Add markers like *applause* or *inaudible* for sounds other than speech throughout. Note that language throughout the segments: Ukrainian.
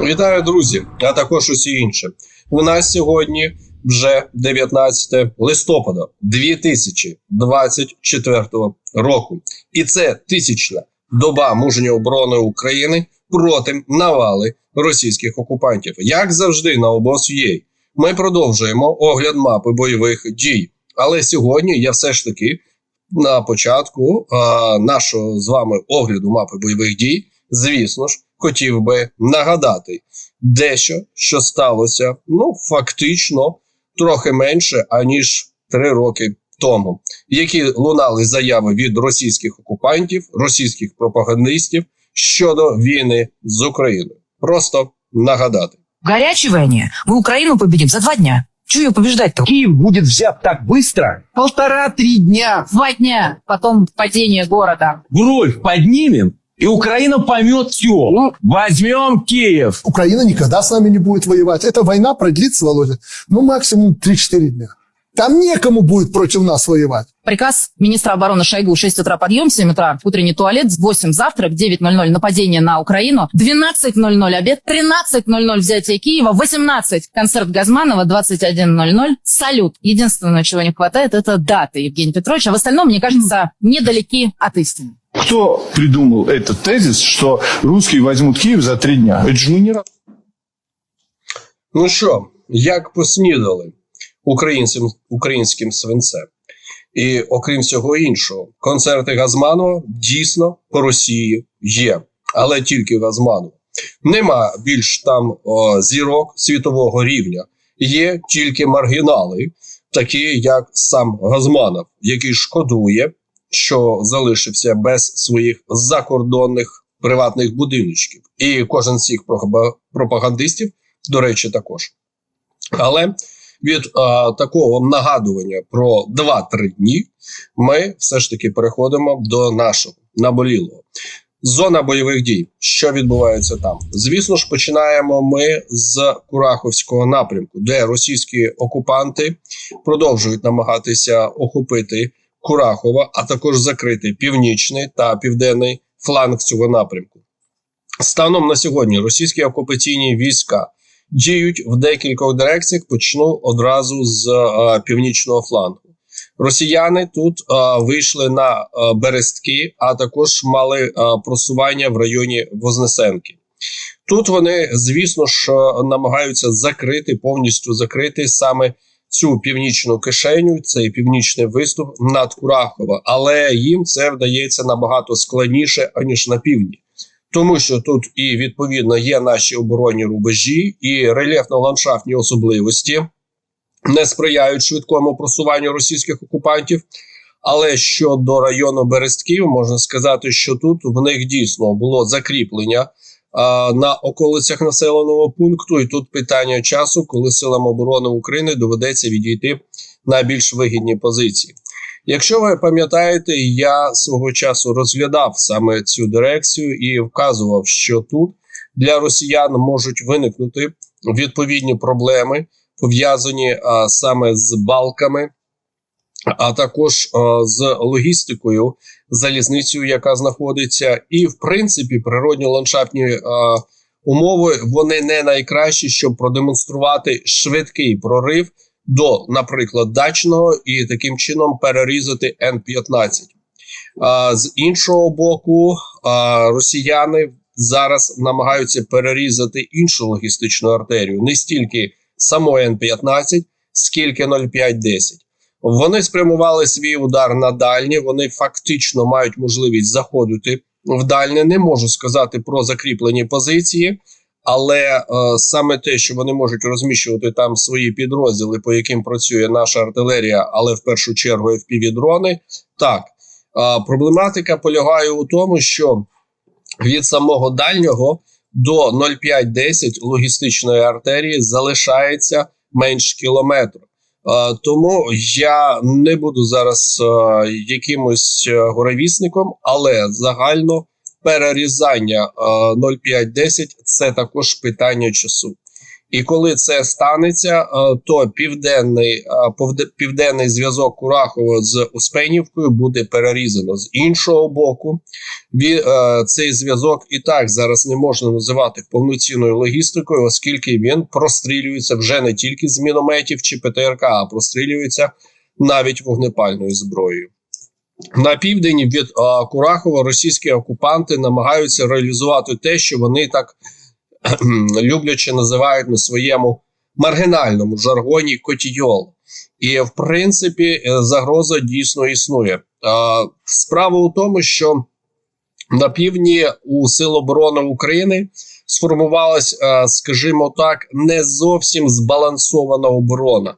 Вітаю, друзі, а також усі інші. У нас сьогодні вже 19 листопада 2024 року, і це тисячна доба мужньої оборони України проти навали російських окупантів. Як завжди, на обоз.ua ми продовжуємо огляд мапи бойових дій. Але сьогодні я все ж таки на початку а, нашого з вами огляду мапи бойових дій, звісно ж, хотів би нагадати дещо, що сталося, ну фактично трохи менше аніж три роки тому, які лунали заяви від російських окупантів, російських пропагандистів щодо війни з Україною. Просто нагадати. Горячей войне мы Украину победим за два дня. Ее побеждать-то? Киев будет взят так быстро? Полтора-три дня. Два дня, потом падение города. Бровь поднимем, и Украина поймет все. Ну. Возьмем Киев. Украина никогда с нами не будет воевать. Эта война продлится, Володя, ну, максимум 3-4 дня. Там некому будет против нас воевать. Приказ министра обороны Шойгу в 6 утра подъем, в 7 утра утренний туалет, в 8 завтрак, 9.00 нападение на Украину, 12.00 обед, 13.00 взятие Киева, 18 концерт Газманова, 21.00 салют. Единственное, чего не хватает, это даты Евгения Петровича. А в остальном, мне кажется, недалеки от истины. Кто придумал этот тезис, что русские возьмут Киев за три дня? Это же мы не Ну що, як поснідали українцям українським свинцем? І окрім всього іншого, концерти Газманова дійсно по Росії є, але тільки Газманова. Нема більш там о, зірок світового рівня. Є тільки маргінали, такі як сам Газманов, який шкодує, що залишився без своїх закордонних приватних будиночків. І кожен з цих пропагандистів, до речі, також. Але від е, такого нагадування про 2-3 дні ми все ж таки переходимо до нашого наболілого. Зона бойових дій. Що відбувається там? Звісно ж, починаємо ми з Кураховського напрямку, де російські окупанти продовжують намагатися охопити Курахова, а також закрити північний та південний фланг цього напрямку. Станом на сьогодні російські окупаційні війська діють в декількох дирекціях. Почну одразу з е, північного флангу. Росіяни тут е, вийшли на е, берестки, а також мали е, просування в районі Вознесенки. Тут вони, звісно ж, намагаються закрити повністю закрити саме цю північну кишеню, цей північний виступ над Курахова, але їм це вдається набагато складніше аніж на півдні. Тому що тут і відповідно є наші оборонні рубежі, і рельєфно-ландшафтні особливості не сприяють швидкому просуванню російських окупантів. Але щодо району Берестків, можна сказати, що тут в них дійсно було закріплення на околицях населеного пункту, і тут питання часу, коли силам оборони України доведеться відійти на більш вигідні позиції. Якщо ви пам'ятаєте, я свого часу розглядав саме цю дирекцію і вказував, що тут для росіян можуть виникнути відповідні проблеми, пов'язані саме з балками, а також з логістикою, залізницею, яка знаходиться, і в принципі природні ландшафтні умови вони не найкращі, щоб продемонструвати швидкий прорив до, наприклад, дачного і таким чином перерізати Н-15. З іншого боку, росіяни зараз намагаються перерізати іншу логістичну артерію, не стільки самої Н-15, скільки 0,5-10. Вони спрямували свій удар на дальнє. Вони фактично мають можливість заходити в дальнє. Не можу сказати про закріплені позиції, але е, саме те, що вони можуть розміщувати там свої підрозділи, по яким працює наша артилерія, але в першу чергу FPV-дрони, так е, проблематика полягає у тому, що від самого дальнього до 0,5-10 логістичної артерії залишається менш кілометра. Е, Тому я не буду зараз е, якимось е, горовісником, але загально перерізання е, 0,5-10 це також питання часу. І коли це станеться, е, то південний, е, південний зв'язок Курахова з Успенівкою буде перерізано з іншого боку. Е, Цей зв'язок і так зараз не можна називати повноцінною логістикою, оскільки він прострілюється вже не тільки з мінометів чи ПТРК, а прострілюється навіть вогнепальною зброєю. На південь від Курахова російські окупанти намагаються реалізувати те, що вони так *clears throat* любляче називають на своєму маргінальному жаргоні котійол. І в принципі е, загроза дійсно існує. Справа у тому, що на півдні у Сил оборони України сформувалась, е, скажімо так, не зовсім збалансована оборона.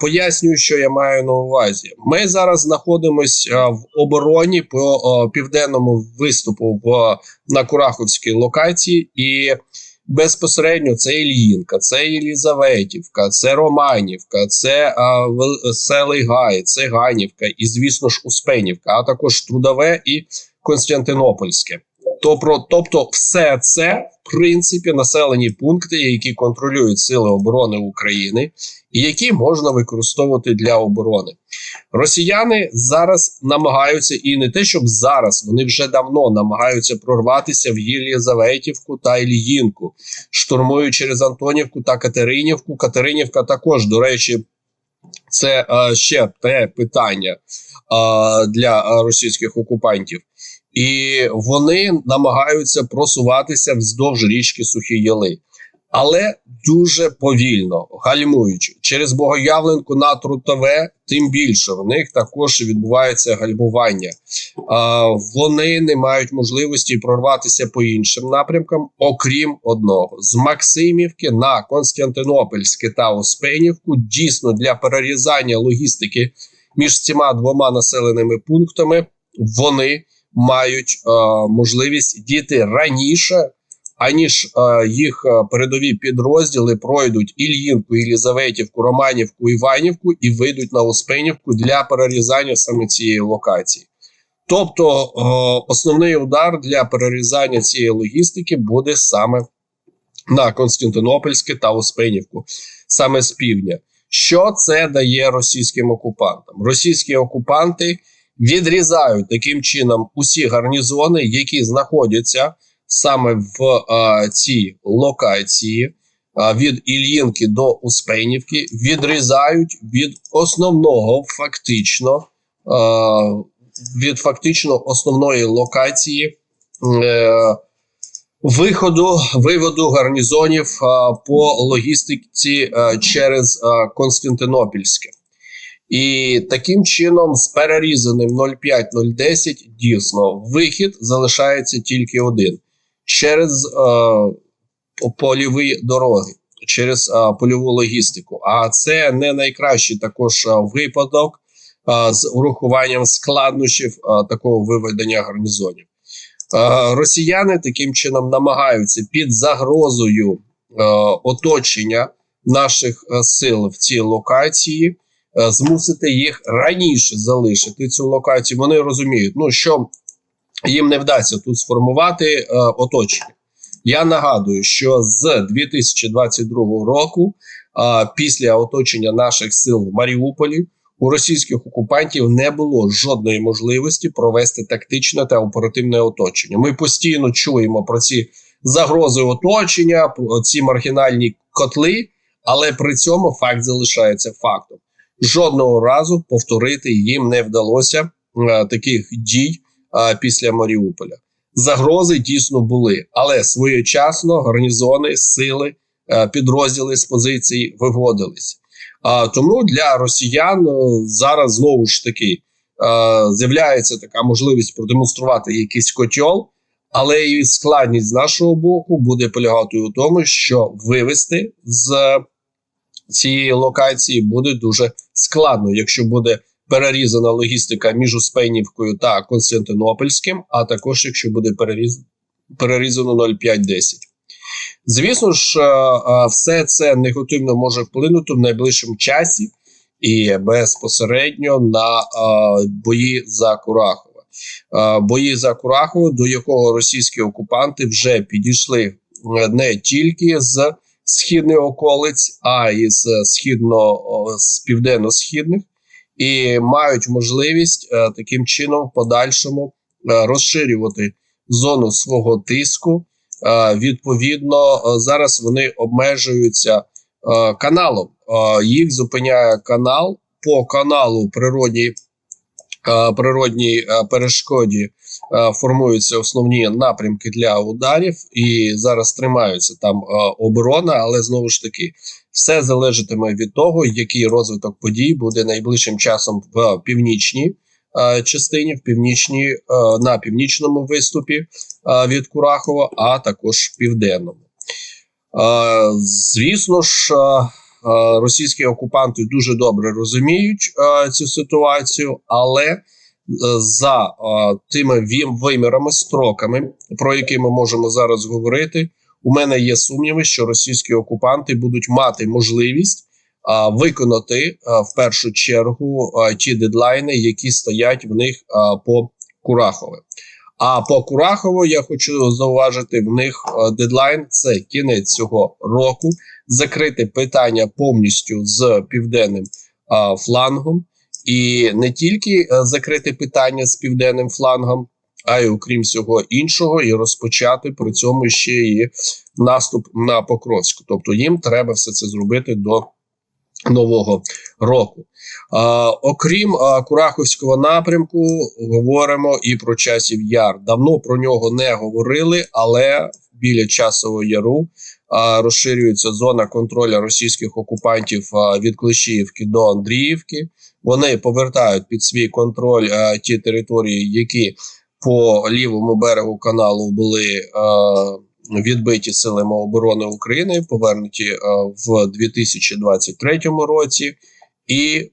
Пояснюю, що я маю на увазі. Ми зараз знаходимося в обороні по південному виступу в на Кураховській локації, і безпосередньо це Ільїнка, це Єлізаветівка, це Романівка, це е, Вел- Селий Гай, це Ганівка і, звісно ж, Успенівка, а також Трудове і Константинопольське. Тобто, тобто, все це в принципі населені пункти, які контролюють сили оборони України, і які можна використовувати для оборони. Росіяни зараз намагаються, і не те, щоб зараз, вони вже давно намагаються прорватися в Єлізаветівку та Ільїнку, штурмують через Антонівку та Катеринівку. Катеринівка також, до речі, це е, ще те питання е, для е, російських окупантів. І вони намагаються просуватися вздовж річки Сухі Яли, але дуже повільно, гальмуючи. Через Богоявленку на Трутове, тим більше. В них також відбувається гальмування. А, вони не мають можливості прорватися по іншим напрямкам, окрім одного: з Максимівки на Константинопольське та Успенівку дійсно для перерізання логістики між цими двома населеними пунктами вони мають е, можливість діти раніше, аніж е, їх е, передові підрозділи пройдуть Ільїнку, Єлізаветівку, Романівку, Іванівку і вийдуть на Успенівку для перерізання саме цієї локації. Тобто е, основний удар для перерізання цієї логістики буде саме на Константинопольське та Успенівку, саме з півдня. Що це дає російським окупантам? Російські окупанти відрізають таким чином усі гарнізони, які знаходяться саме в а, цій локації а, від Ільїнки до Успенівки, відрізають від основного фактично а, від фактично основної локації. Е, Виходу виводу гарнізонів по логістиці через Константинопільське. І таким чином, з перерізаним 0,5-0,10 дійсно вихід залишається тільки один через е, польові дороги, через е, польову логістику. А це не найкращий також е, випадок е, з урахуванням складнощів е, такого виведення гарнізонів. Е, росіяни таким чином намагаються під загрозою е, оточення наших е, сил в цій локації змусити їх раніше залишити цю локацію. Вони розуміють, ну що їм не вдасться тут сформувати е, оточення. Я нагадую, що з 2022 року, е, після оточення наших сил в Маріуполі, у російських окупантів не було жодної можливості провести тактичне та оперативне оточення. Ми постійно чуємо про ці загрози оточення, про ці маргінальні котли, але при цьому факт залишається фактом. Жодного разу повторити їм не вдалося е, таких дій е, після Маріуполя. Загрози дійсно були, але своєчасно гарнізони, сили, е, підрозділи з позицій виводились. А тому для росіян зараз знову ж таки з'являється така можливість продемонструвати якийсь котьол, але і складність з нашого боку буде полягати у тому, що вивести з цієї локації буде дуже складно, якщо буде перерізана логістика між Успенівкою та Константинопольським, а також якщо буде переріз... перерізано 0,5-10. Звісно ж, е, е, все це негативно може вплинути в найближчому часі і безпосередньо на е, бої за Курахова. Е, Бої за Курахово, до якого російські окупанти вже підійшли не тільки з східних околиць, а із е, східно з південно-східних, і мають можливість е, таким чином в подальшому е, розширювати зону свого тиску. Відповідно, зараз вони обмежуються каналом. Їх зупиняє канал по каналу природній, природній е, перешкоді. е, Формуються основні напрямки для ударів, і зараз тримаються там е, оборона, але знову ж таки все залежатиме від того, який розвиток подій буде найближчим часом в північній е, частині, в північній е, на північному виступі е, від Курахова, а також південному. Е, Звісно ж, е, е, російські окупанти дуже добре розуміють е, цю ситуацію, але е, за е, тими вимірами, строками, про які ми можемо зараз говорити, у мене є сумніви, що російські окупанти будуть мати можливість виконати в першу чергу ті дедлайни, які стоять в них по Курахове. А по Курахово я хочу зауважити: в них дедлайн це кінець цього року, закрити питання повністю з південним а, флангом, і не тільки а, закрити питання з південним флангом, а й окрім всього іншого, і розпочати при цьому ще і наступ на Покровську. Тобто їм треба все це зробити до нового року. А, окрім а, Кураховського напрямку, говоримо і про часів яр. Давно про нього не говорили, але біля часового яру а, розширюється зона контролю російських окупантів від Клещіївки до Андріївки. Вони повертають під свій контроль ті території, які по лівому берегу каналу були е, відбиті силами оборони України, повернуті е, в 2023 році, і е,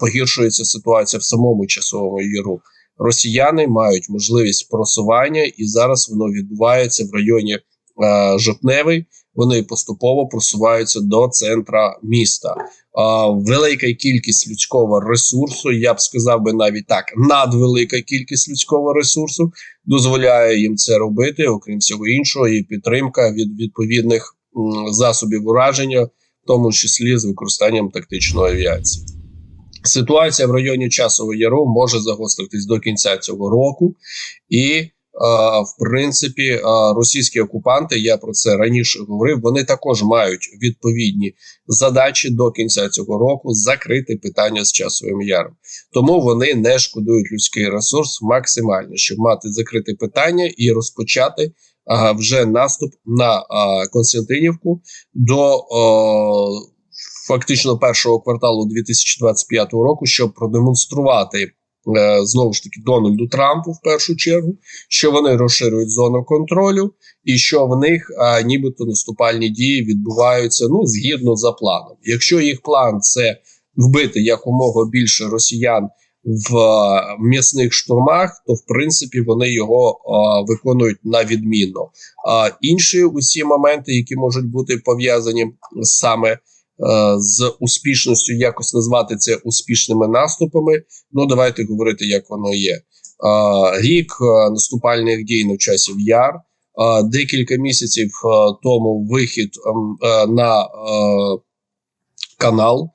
погіршується ситуація в самому часовому яру. Росіяни мають можливість просування, і зараз воно відбувається в районі е, Жовтневий. Вони поступово просуваються до центра міста. А, велика кількість людського ресурсу, я б сказав би навіть так, надвелика кількість людського ресурсу дозволяє їм це робити, окрім всього іншого, і підтримка від відповідних м, засобів ураження, в тому числі з використанням тактичної авіації. Ситуація в районі часового яру може загостритись до кінця цього року, і е, в принципі е, російські окупанти, я про це раніше говорив. Вони також мають відповідні задачі до кінця цього року закрити питання з часовим яром. Тому вони не шкодують людський ресурс максимально, щоб мати закрите питання і розпочати вже наступ на а, Константинівку до а, фактично першого кварталу 2025 року, щоб продемонструвати. е, Знову ж таки, Дональду Трампу в першу чергу, що вони розширюють зону контролю, і що в них а, нібито наступальні дії відбуваються ну згідно за планом. Якщо їх план це вбити якомога більше росіян в а, м'ясних штурмах, то в принципі вони його а, виконують на відмінно. А інші усі моменти, які можуть бути пов'язані саме е, з успішністю, якось назвати це успішними наступами. Ну давайте говорити, як воно є. Е, Рік е, наступальних дій на часів яр. Е, Декілька місяців е, тому вихід ем, е, на е, канал,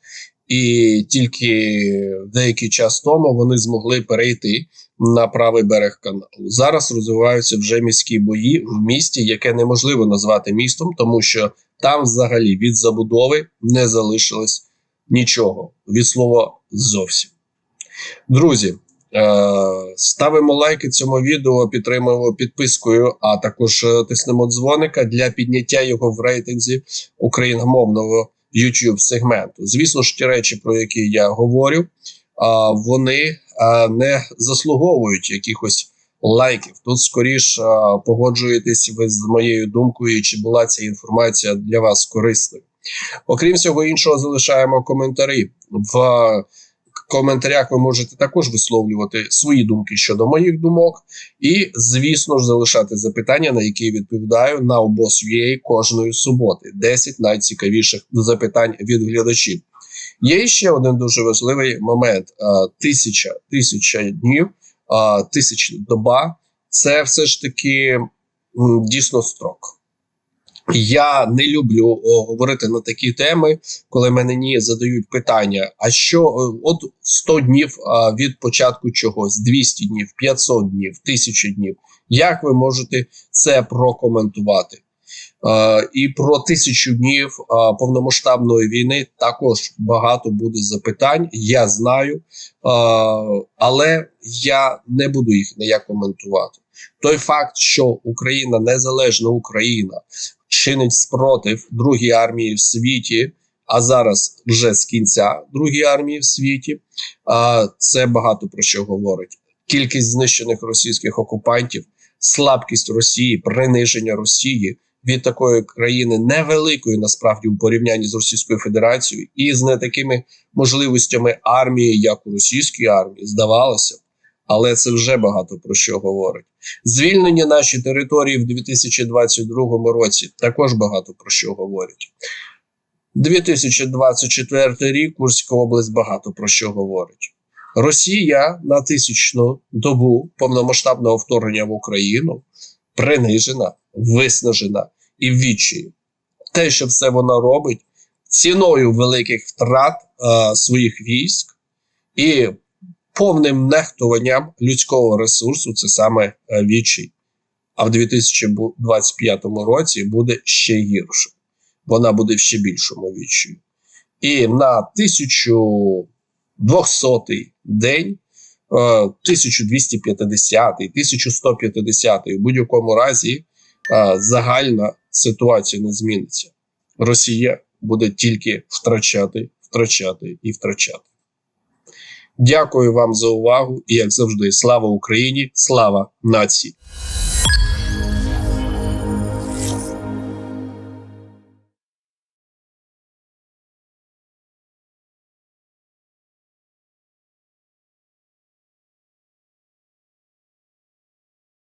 і тільки деякий час тому вони змогли перейти на правий берег каналу. Зараз розвиваються вже міські бої в місті, яке неможливо назвати містом, тому що там взагалі від забудови не залишилось нічого від слова зовсім. Друзі, е, ставимо лайки цьому відео, підтримуємо підпискою, а також е, тиснемо дзвоника для підняття його в рейтинзі україномовного YouTube сегменту. Звісно ж, ті речі, про які я говорю, вони не заслуговують якихось лайків. Тут скоріш погоджуєтесь ви з моєю думкою, чи була ця інформація для вас корисною. Окрім всього іншого, залишаємо коментарі. В коментарях ви можете також висловлювати свої думки щодо моїх думок, і, звісно ж, залишати запитання, на які відповідаю на обос.ua кожної суботи. 10 найцікавіших запитань від глядачів. Є ще один дуже важливий момент: тисяча тисяча днів, а, тисячна доба це все ж таки дійсно строк. Я не люблю говорити на такі теми, коли мені задають питання: а що от 100 днів від початку чогось, 200 днів, 500 днів, 1000 днів. Як ви можете це прокоментувати? Е, і про тисячу днів е, повномасштабної війни також багато буде запитань. Я знаю, е, але я не буду їх ніяк коментувати. Той факт, що Україна незалежна Україна чинить спротив другій армії в світі, а зараз вже з кінця другої армії в світі, це багато про що говорить. Кількість знищених російських окупантів, слабкість Росії, приниження Росії від такої країни невеликої насправді у порівнянні з Російською Федерацією і з не такими можливостями армії, як у російській армії, здавалося б. Але це вже багато про що говорить. Звільнення нашої території в 2022 році також багато про що говорить. 2024 рік Курська область багато про що говорить. Росія на тисячну добу повномасштабного вторгнення в Україну принижена, виснажена і в. Те, що все вона робить ціною великих втрат е, своїх військ і повним нехтуванням людського ресурсу, це саме е, відчай. А в 2025 році буде ще гірше. Вона буде в ще більшому відчаю. І на 1200 день, 1250, 1150 в будь-якому разі е, загальна ситуація не зміниться. Росія буде тільки втрачати, втрачати і втрачати. Дякую вам за увагу і, як завжди, слава Україні, слава нації.